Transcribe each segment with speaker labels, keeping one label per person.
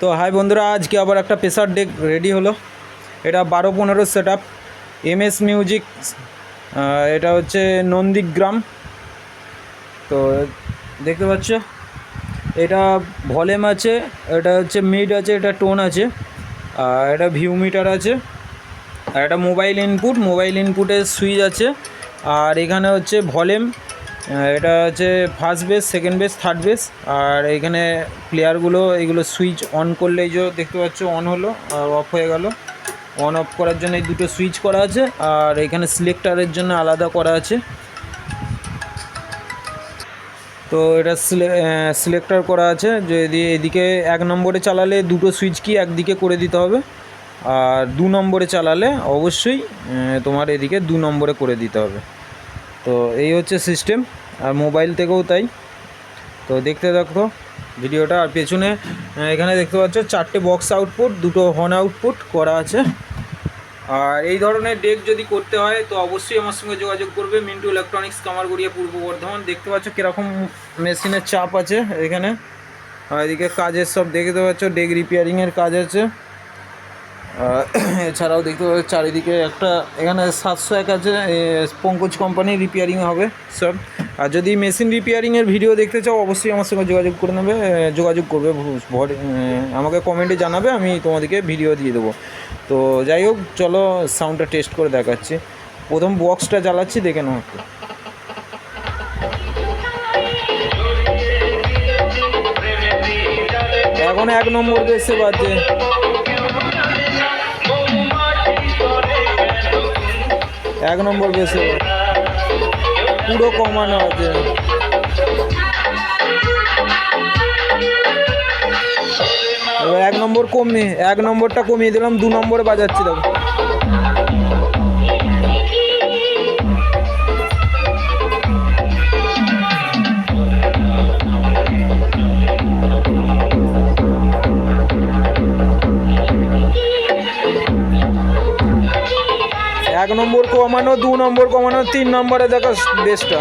Speaker 1: তো হাই বন্ধুরা, আজকে আবার একটা প্রেসার ডেক রেডি হলো। এটা বারো পনেরো set up M S music এটা হচ্ছে নন্দীগ্রাম। তো দেখতে পাচ্ছ, এটা ভলিউম আছে, এটা হচ্ছে মিড আছে, এটা টোন আছে, আর এটা ভিউ মিটার আছে, আর এটা মোবাইল ইনপুট মোবাইল ইনপুটের সুইচ আছে, আর এখানে হচ্ছে ভলিউম এটা হচ্ছে first bass second bass third bass আর এখানে প্লেয়ারগুলো এগুলো সুইচ অন করলে এই যে দেখতে পাচ্ছ অন হলো, আর অফ হয়ে গেল। অন অফ করার জন্য এই দুটো সুইচ করা আছে, আর এখানে সিলেক্টারের জন্য আলাদা করা আছে। তো এটা সিলেক্টার করা আছে যদি এদিকে এক নম্বরে চালালে দুটো সুইচ কি একদিকে করে দিতে হবে, আর দু নম্বরে চালালে অবশ্যই তোমার এদিকে দু নম্বরে করে দিতে হবে। তো এই হচ্ছে সিস্টেম, আর মোবাইল থেকেও তাই। তো দেখতে দেখো ভিডিওটা, আর পেছনে এখানে দেখতে পাচ্ছ চারটে বক্স আউটপুট দুটো হর্ন আউটপুট করা আছে। আর এই ধরনের ডেক যদি করতে হয়, তো অবশ্যই আমার সঙ্গে যোগাযোগ করবে। মিন্টু ইলেকট্রনিক্স কামারগড়িয়া পূর্ব বর্ধমান। দেখতে পাচ্ছ কীরকম মেশিনের চাপ আছে এখানে। আর এদিকে কাজের সব, দেখতে পাচ্ছ ডেক রিপেয়ারিংয়ের কাজ আছে। এছাড়াও দেখতে পাচ্ছ চারিদিকে একটা, এখানে সাতশো এক আছে পঙ্কজ কোম্পানি রিপেয়ারিং হবে সব আর যদি মেশিন রিপেয়ারিংয়ের ভিডিও দেখতে চাও, অবশ্যই আমার সঙ্গে যোগাযোগ করে নেবে যোগাযোগ করবে আমাকে কমেন্টে জানাবে, আমি তোমাদেরকে ভিডিও দিয়ে দেবো। তো যাই হোক, চলো সাউন্ডটা টেস্ট করে দেখাচ্ছি। প্রথম বক্সটা জ্বালাচ্ছি, দেখে নাও একটু। এখন এক নম্বর বেসে বাজছে এক নম্বর বেসে পুরো কমানো আছে এক নম্বর কমে এক নম্বরটা কমিয়ে দিলাম, দু নম্বরে বাজাচ্ছি নম্বর কমানো, দু নম্বর কমানো, তিন নম্বরে দেখো বেসটা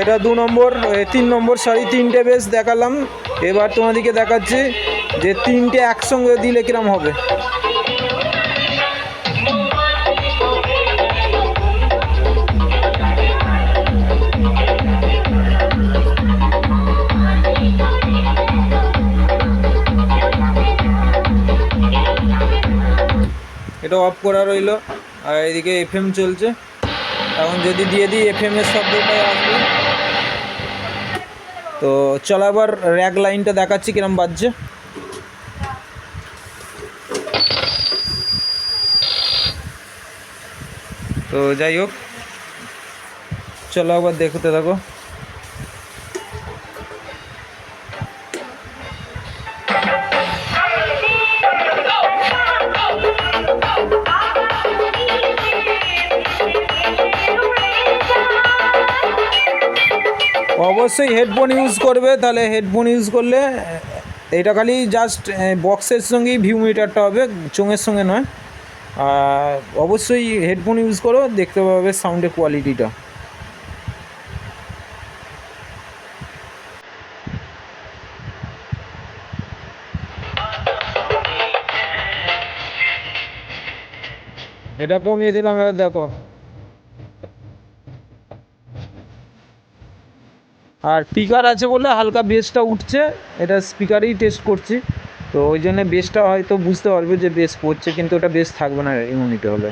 Speaker 1: এটা দু নম্বর তিন নম্বর সরি তিনটে বেশ দেখালাম। এবার তোমাদেরকে দেখাচ্ছি যে তিনটে একসঙ্গে দিলে কিরম হবে। অফ করা রইল। আর এদিকে এফএম চলছে। এখন যদি দিয়ে দিই এফএম এর শব্দটাই আসবে। তো চলো আবার র্যাক লাইনটা দেখাচ্ছি কিরম বাজছে। তো যাই হোক, চলো আবার দেখতে থাকো। অবশ্যই হেডফোন ইউজ করবে, তাহলে হেডফোন ইউজ করলে, এটা খালি জাস্ট বক্সের সঙ্গেই ভিউ মিটারটা হবে, চোঙের সঙ্গে নয়। অবশ্যই হেডফোন ইউজ করো, দেখতে পাবে সাউন্ডের কোয়ালিটিটা এটা কমিয়ে দিলাম দেখো। আর স্পিকার আছে বলে হালকা বেসটা উঠছে। এটা স্পিকারেই টেস্ট করছি। তো ওই জন্য বেসটা হয়তো বুঝতে পারবে যে বেস পড়ছে, কিন্তু ওটা বেস থাকবে না ইউনিটে হলে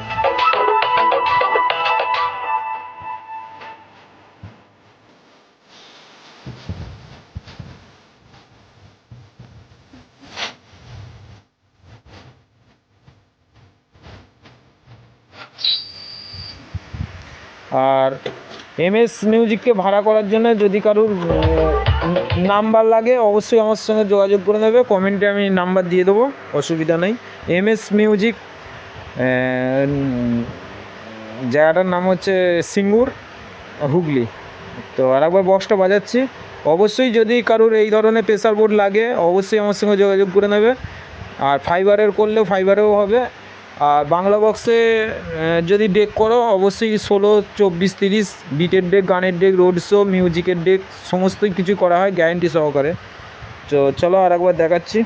Speaker 1: আর এম এস মিউজিককে ভাড়া করার জন্য যদি কারোর নাম্বার লাগে, অবশ্যই আমার সঙ্গে যোগাযোগ করে নেবে। কমেন্টে আমি নাম্বার দিয়ে দেবো, অসুবিধা নেই। এম এস মিউজিক জায়গাটার নাম হচ্ছে সিঙ্গুর, হুগলি। তো আরেকবার বক্সটা বাজাচ্ছি। অবশ্যই যদি কারোর এই ধরনের প্রেসার বোর্ড লাগে, অবশ্যই আমার সঙ্গে যোগাযোগ করে নেবে। আর ফাইবারের করলেও ফাইবারেও হবে। আর বাংলা বক্সে যদি ডেক করো, অবশ্যই ষোলো, চব্বিশ, তিরিশ বিটের ডেক গানের ডেক রোড শো মিউজিকের ডেক সমস্ত কিছু করা হয় গ্যারেন্টি সহকারে। তো চলো আর একবার দেখাচ্ছি।